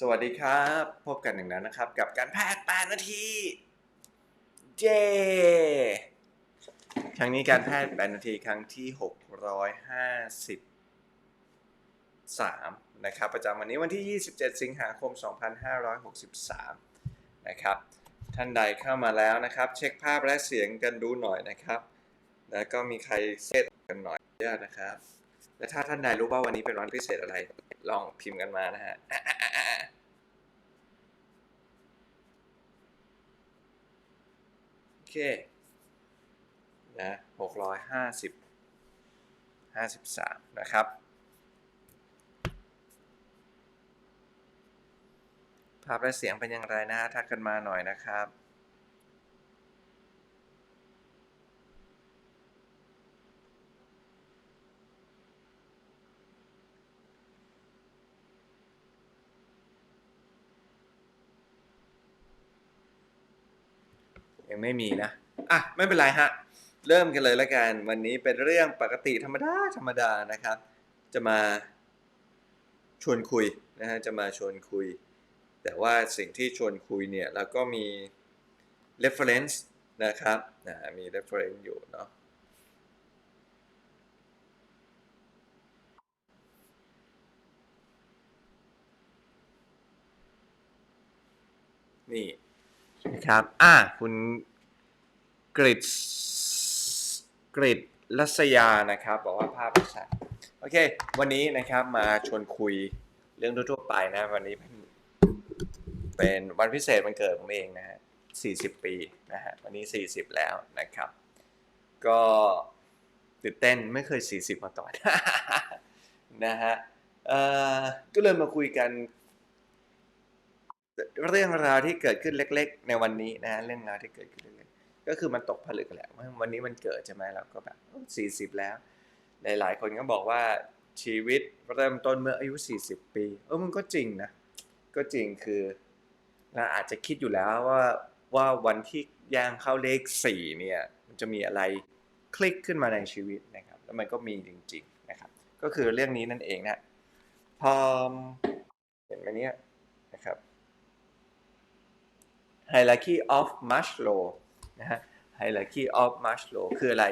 สวัสดีครับ พบกันหนึ่งแล้วนะครับ กับการแพทย์8นาทีเจครั้งนี้การแพทย์8นาทีครั้งที่653นะครับ ประจำวันนี้วันที่27สิบเจ็ดสิงหาคม2563นะครับ ท่านใดเข้ามาแล้วนะครับ เช็คภาพและเสียงกันดูหน่อยนะครับ แล้วก็มีใครเซตกันหน่อยเยอะนะครับ และถ้าท่านใดรู้ว่าวันนี้เป็นวันพิเศษอะไร ลองพิมพ์กันมานะฮะ โอ เคนะหกร้อยห้าสิบห้าสิบสามนะครับ ภาพและเสียงเป็นอย่างไรนะฮะทักกันมาหน่อยนะครับ ไม่มีนะ อะ ไม่เป็นไรฮะ เริ่มกันเลยละกัน วันนี้เป็นเรื่องปกติธรรมดาธรรมดานะครับ จะมาชวนคุยนะฮะ จะมาชวนคุย แต่ว่าสิ่งที่ชวนคุยเนี่ยเราก็มี reference นะครับนะมี reference อยู่เนาะนี่นะครับ อะคุณ กริดกริดลัศยานะครับ บอกว่าภาพชัดโอเค วันนี้นะครับมาชวนคุยเรื่องทั่วๆไปนะ วันนี้เป็นวันพิเศษวันเกิดผมเองนะฮะ40 ปีนะฮะวันนี้ 40 แล้วนะครับ ก็ตื่นเต้นไม่เคย 40 มาก่อน นะฮะเอ่อก็เลยมาคุยกัน เรื่องราวที่เกิดขึ้นเล็ก ๆ ในวันนี้นะเรื่องราวที่เกิดขึ้น ก็คือมันตกผลึกแหละว่าวันนี้มันเกิดใช่ไหมเราก็แบบสี่สิบแล้วหลายๆคนก็บอกว่าชีวิตเริ่มต้นเมื่ออายุ 40 ปี เออมันก็จริงนะ ก็จริงคือเราอาจจะคิดอยู่แล้วว่าว่าวันที่ย่างเข้าเลขสี่เนี่ย มันจะมีอะไรคลิกขึ้นมาในชีวิตนะครับ แล้วมันก็มีจริง ๆนะครับ ก็คือเรื่องนี้นั่นเองนะพอเห็นไหมเนี่ยนะครับ hierarchy of Maslow นะฮะ hierarchy of Maslow คืออะไร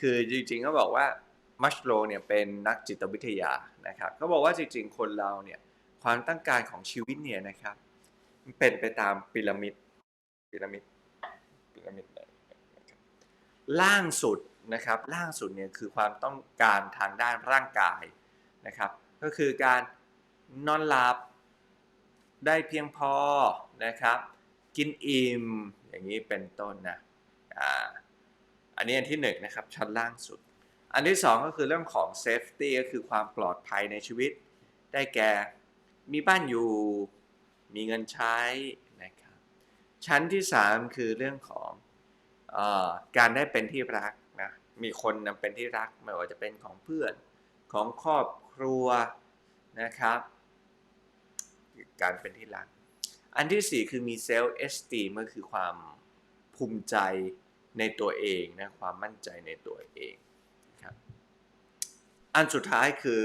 คือจริงๆเขาบอกว่า Maslow เนี่ยเป็นนักจิตวิทยานะครับเขาบอกว่าจริงๆ คนเราเนี่ยความต้องการของชีวิตเนี่ยนะครับมันเป็นไปตามพีระมิดพีระมิดพีระมิดเลยล่างสุดนะครับล่างสุดเนี่ยคือความต้องการทางด้านร่างกายนะครับ ก็คือการนอนหลับได้เพียงพอนะครับ กินอิ่มอย่างนี้เป็นต้นนะอ่าอันนี้อันที่หนึ่งนะครับชั้นล่างสุด อันที่สองก็คือเรื่องของ safety ก็คือความปลอดภัยในชีวิต ได้แก่มีบ้านอยู่มีเงินใช้นะครับชั้นที่สามคือเรื่องของอการได้เป็นที่รักนะมีคนนำเป็นที่รักไม่ว่าจะเป็นของเพื่อนของครอบครัวนะครับ การเป็นที่รัก อันที่สี่คือมีเซลล์เอสตีมก็คือความภูมิใจในตัวเองนะความมั่นใจในตัวเองครับอันสุดท้ายคือ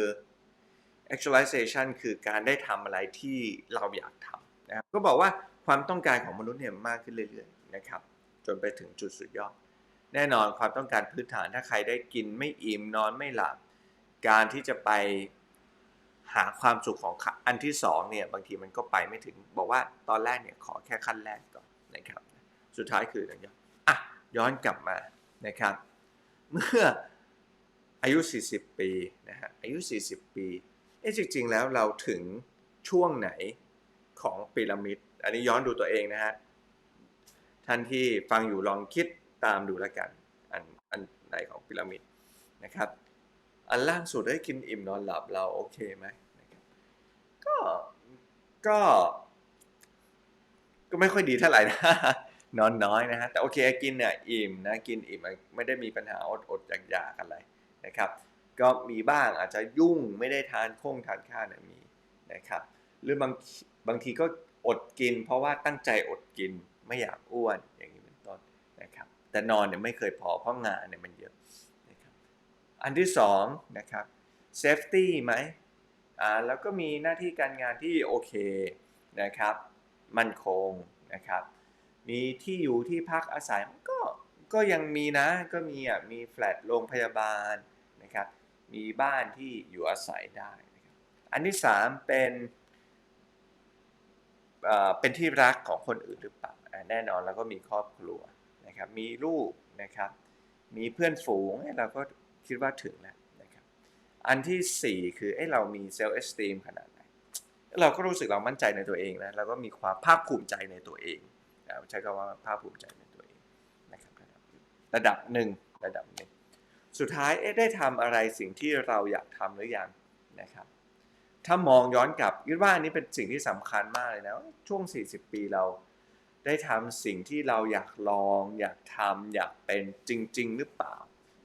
actualization คือการได้ทำอะไรที่เราอยากทำนะครับก็บอกว่าความต้องการของมนุษย์เนี่ยมากขึ้นเรื่อยๆนะครับจนไปถึงจุดสุดยอด แน่นอนความต้องการพื้นฐานถ้าใครได้กินไม่อิ่มนอนไม่หลับ การที่จะไป หาความสุขของอันที่สองเนี่ยบางทีมันก็ไปไม่ถึง บอกว่าตอนแรกเนี่ยขอแค่ขั้นแรกก่อนนะครับ สุดท้ายคืออย่างนี้อะย้อนกลับมานะครับ เมื่ออายุ 40 ปีนะฮะอายุ 40 ปีเอ๊ะจริง ๆ แล้วเราถึงช่วงไหนของพีระมิด อันนี้ย้อนดูตัวเองนะฮะท่านที่ฟังอยู่ลองคิดตามดูแล้วกัน อันอันไหนของพีระมิดนะครับ อันล่างสุดได้กินอิ่มนอนหลับเราโอเคไหมก็ก็ ก็ไม่ค่อยดีเท่าไหร่นะนอนน้อยนะฮะแต่โอเคกินเนี่ยอิ่มนะกินอิ่มไม่ได้มีปัญหาอดอดอยากอยากอะไรนะครับ ก็มีบ้างอาจจะยุ่งไม่ได้ทานคงทานข้าวเนี่ยมีนะครับ หรือบางบางทีก็อดกิน เพราะว่าตั้งใจอดกินไม่อยากอ้วนอย่างนี้เป็นต้นนะครับ แต่นอนเนี่ยไม่เคยพอเพราะงานเนี่ยมัน อันที่สองนะครับ safety ไหมอ่าแล้วก็มีหน้าที่การงานที่โอเคนะครับ มั่นคงนะครับ มีที่อยู่ที่พักอาศัยก็ก็ยังมีนะก็มีอะมีแฟลตโรงพยาบาลนะครับ มีบ้านที่อยู่อาศัยได้นะครับอันที่สามเป็นเอ่อเป็นที่รักของคนอื่นหรือเปล่าแน่นอนแล้วก็มีครอบครัวนะครับ มีลูกนะครับ มีเพื่อนฝูงเราก็ คิดว่าถึงแล้วนะครับ อันที่สี่คือเอ้เรามีเซลล์เอสตีมขนาดไหน เราก็รู้สึกเรามั่นใจในตัวเองนะเราก็มีความภาคภูมิใจในตัวเองอะใช้คำว่าภาคภูมิใจในตัวเองนะครับระดับหนึ่งระดับหนึ่งสุดท้ายเอ๊ะได้ทำอะไรสิ่งที่เราอยากทำหรือยังนะครับ ถ้ามองย้อนกลับคิดว่าอันนี้เป็นสิ่งที่สำคัญมากเลยนะว่าช่วง 40 ปีเราได้ทำสิ่งที่เราอยากลอง อยากทำอยากเป็นจริง ๆ หรือเปล่า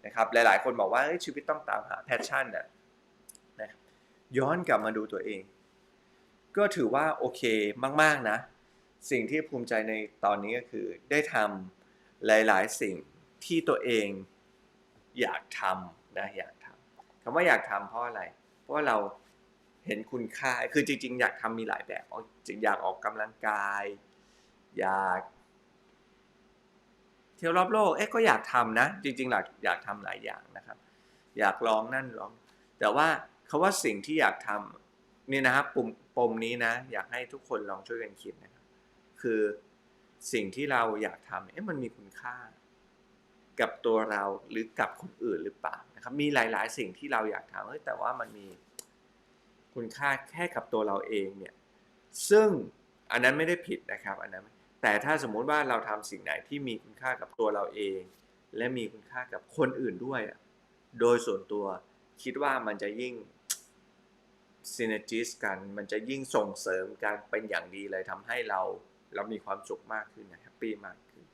นะครับหลายๆ คนบอกว่าชีวิตต้องตามหาแพชชั่นนะนะย้อนกลับมาดูตัวเอง ก็ถือว่าโอเคมาก ๆ นะ สิ่งที่ภูมิใจในตอนนี้ก็คือได้ทำหลาย ๆ สิ่งที่ตัวเองอยากทำนะอยากทำคำว่าอยากทำเพราะอะไร เพราะาเราเห็นคุณค่าคือจริง ๆ อยากทำมีหลายแบบอยากออกกำลังกาย อยาก เที่ยวรอบโลก เอ๊ะก็อยากทำนะ จริงๆอยากอยากทำหลายอย่างนะครับ อยากลองนั่นลอง แต่ว่าคาว่าสิ่งที่อยากทำนี่นะครับปุ่มปมนี้นะ อยากให้ทุกคนลองช่วยกันคิดนะครับ คือสิ่งที่เราอยากทำเอ๊ะมันมีคุณค่า กับตัวเราหรือกับคนอื่นหรือเปล่านะครับ มีหลาย ๆ สิ่งที่เราอยากทำเฮ้ยแต่ว่ามันมีคุณค่าแค่กับตัวเราเองเนี่ย ซึ่งอันนั้นไม่ได้ผิดนะครับ อันนั้น แต่ถ้าสมมุติว่าเราทำสิ่งไหนที่มีคุณค่ากับตัวเราเอง และมีคุณค่ากับคนอื่นด้วย โดยส่วนตัวคิดว่ามันจะยิ่ง synergist กัน มันจะยิ่งส่งเสริมการเป็นอย่างดีเลยทำให้เราเรามีความสุขมากขึ้นนะแฮปปี้มากขึ้น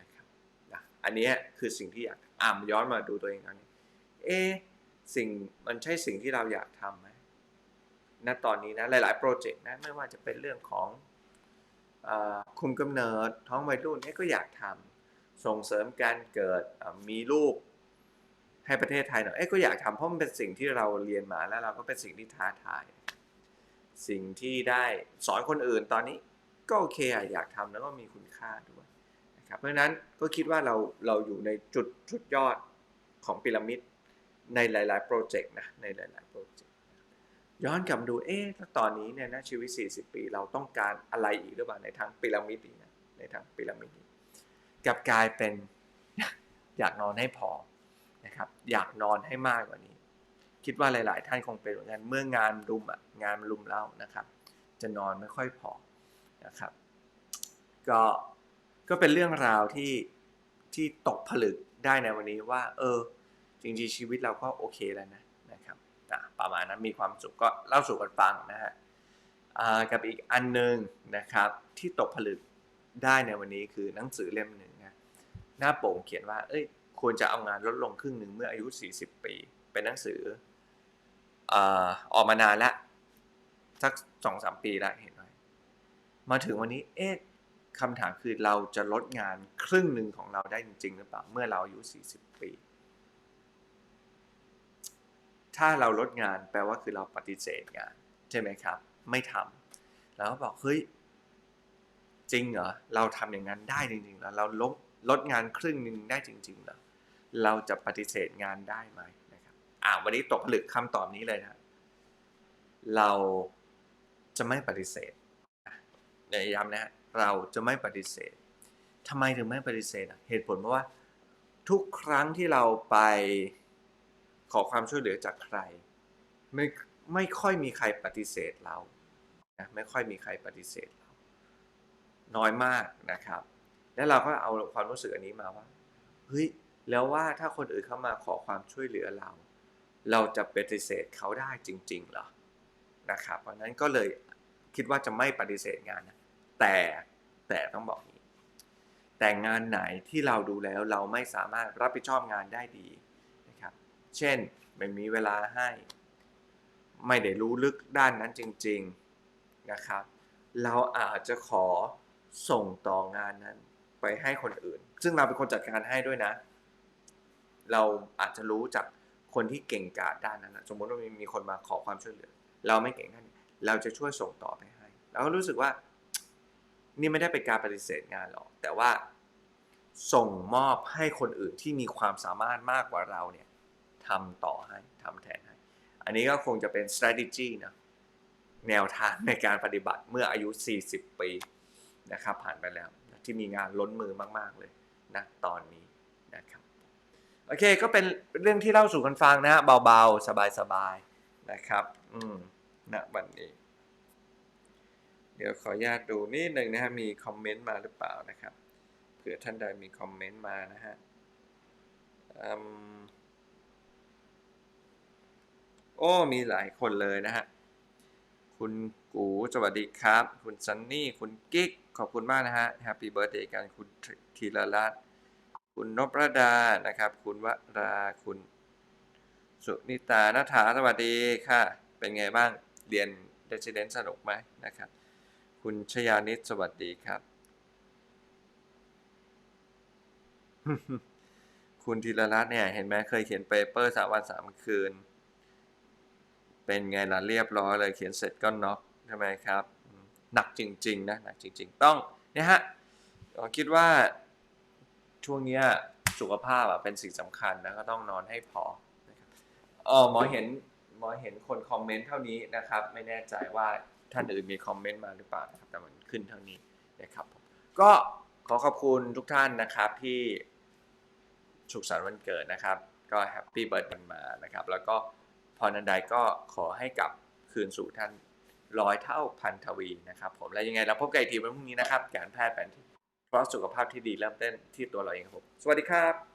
นะครับนะอันนี้คือสิ่งที่อยากอ่ามย้อนมาดูตัวเองอันนี้เอะสิ่งมันใช่สิ่งที่เราอยากทำไหมณตอนนี้นะหลาย ๆ โปรเจกต์นะไม่ว่าจะเป็นเรื่องของ คุมกำเนิดท้องวัยรุ่นเนี่ยก็อยากทำส่งเสริมการเกิดมีลูกให้ประเทศไทยหน่อยเอ้ก็อยากทำเพราะมันเป็นสิ่งที่เราเรียนมาแล้วเราก็เป็นสิ่งที่ท้าทาย สิ่งที่ได้สอนคนอื่นตอนนี้ก็โอเคอะอยากทำแล้วก็มีคุณค่าด้วยนะครับเพราะฉะนั้นก็คิดว่าเราเราอยู่ในจุดจุดยอดของพีระมิดในหลาย ๆ โปรเจกต์นะในหลาย ๆ โปรเจกต์ ย้อนกลับดูเอ๊ะแล้วตอนนี้เนี่ยนะชีวิต 40 ปี เราต้องการอะไรอีกหรือเปล่าในทางพีระมิดนี้นะในทางพีระมิดนี้กับกลายเป็นอยากนอนให้พอนะครับ อยากนอนให้มากกว่านี้ คิดว่าหลาย ๆ ท่านคงเป็นเหมือนกันเมื่องานรุมอะงานรุมเล่านะครับ จะนอนไม่ค่อยพอนะครับ ก็ก็เป็นเรื่องราวที่ที่ตกผลึกได้ในวันนี้ว่า เออ จริง ๆ ชีวิตเราก็โอเคแล้วนะ ประมาณนั้นมีความสุขก็เล่าสู่กันฟังนะฮะกับอีกอันหนึ่งนะครับ ที่ตกผลึกได้ในวันนี้คือหนังสือเล่มหนึ่งนะหน้าโป่งเขียนว่า เอ้ยควรจะเอางานลดลงครึ่งหนึ่งเมื่ออายุ 40 ปี เป็นหนังสืออออกมานานแล้วสักสองสามปีแล้วเห็นไหมมาถึงวันนี้เอ๊ะคำถามคือเราจะลดงานครึ่งหนึ่งของเราได้จริง ๆ หรือเปล่า เมื่อเราอายุ 40 ปี ถ้าเราลดงานแปลว่าคือเราปฏิเสธงานใช่ไหมครับ ไม่ทำแล้วบอกเฮ้ยจริงเหรอเราทำอย่างนั้นได้จริงๆเหรอเราลดลดงานครึ่งหนึ่งได้จริงๆเหรอเราจะปฏิเสธงานได้ไหมนะครับอ่าวันนี้ตกผลึกคำตอบนี้เลยนะเราจะไม่ปฏิเสธเดี๋ยวย้ำนะฮะเราจะไม่ปฏิเสธทำไมถึงไม่ปฏิเสธเหตุผลเพราะว่าทุกครั้งที่เราไป ขอความช่วยเหลือจากใคร ไม่ไม่ค่อยมีใครปฏิเสธเรานะไม่ค่อยมีใครปฏิเสธเรา น้อยมากนะครับ แล้วเราก็เอาความรู้สึกอันนี้มาว่าเฮ้ยแล้วว่าถ้าคนอื่นเข้ามาขอความช่วยเหลือเรา เราจะปฏิเสธเขาได้จริงๆเหรอนะครับเพราะนั้นก็เลยคิดว่าจะไม่ปฏิเสธงานนะแต่แต่ต้องบอกนี้ แต่งานไหนที่เราดูแล้วเราไม่สามารถรับผิดชอบงานได้ดี เช่น ไม่มีเวลาให้ ไม่ได้รู้ลึกด้านนั้นจริง ๆ นะครับ เราอาจจะขอส่งต่องานนั้นไปให้คนอื่น ซึ่งเราเป็นคนจัดการให้ด้วยนะ เราอาจจะรู้จากคนที่เก่งกาจด้านนั้นนะสมมติว่ามีมีคนมาขอความช่วยเหลือ เราไม่เก่งด้านนี้เราจะช่วยส่งต่อไปให้เราก็รู้สึกว่า นี่ไม่ได้เป็นการปฏิเสธงานหรอก แต่ว่าส่งมอบให้คนอื่นที่มีความสามารถมากกว่าเราเนี่ย ทำต่อให้ทำแทนให้ อันนี้ก็คงจะเป็น strategy นะแนวทางในการปฏิบัติเมื่ออายุ 40 ปีนะครับผ่านไปแล้วที่มีงานล้นมือมาก ๆ เลยนะตอนนี้นะครับโอเคก็เป็นเรื่องที่เล่าสู่กันฟังนะฮะเบาๆ สบายๆนะครับ อืมณวันนี้ เดี๋ยวขออนุญาตดูนิดหนึ่งนะฮะมีคอมเมนต์มาหรือเปล่านะครับเผื่อท่านใดมีคอมเมนต์มานะฮะอืม โอ้ มีหลายคนเลยนะฮะ คุณกูสวัสดีครับ คุณซันนี่ คุณกิ๊ก ขอบคุณมากนะฮะแฮปปี้เบิร์ดเดย์กัน คุณธีรรัตน์คุณนพรดา นะครับ คุณวรา คุณสุนิตานัฐา สวัสดีค่ะ เป็นไงบ้าง เรียนเรส i เดนสนุกไหมนะครับ คุณชยานิตสวัสดีครับ คุณธีรรัตน์เนี่ย เห็นไหมเคยเขียนเปเปอร์สามวันสามคืน เป็นไงล่ะเรียบร้อยเลยเขียนเสร็จก็น็อกใช่ไหมครับหนักจริงๆนะหนักจริง ๆ ต้องเนี่ยฮะผมคิดว่าช่วงนี้สุขภาพอะเป็นสิ่งสำคัญนะก็ต้องนอนให้พอนะครับอ๋อหมอเห็นหมอเห็นคนคอมเมนต์เท่านี้นะครับ ไม่แน่ใจว่าท่านอื่นมีคอมเมนต์มาหรือเปล่านะครับแต่มันขึ้นเท่านี้นะครับก็ขอขอบคุณทุกท่านนะครับที่สุขสันต์วันเกิดนะครับ ก็แฮปปี้เบิร์ดกันมานะครับ แล้วก็ พรนันไดก็ขอให้กลับคืนสู่ท่านร้อยเท่าพันทวีนะครับผมและยังไงเราพบกันอีกทีวันพรุ่งนี้นะครับการแพทย์แผนที่เพราะสุขภาพที่ดีเริ่มต้นที่ตัวเราเองครับผมสวัสดีครับ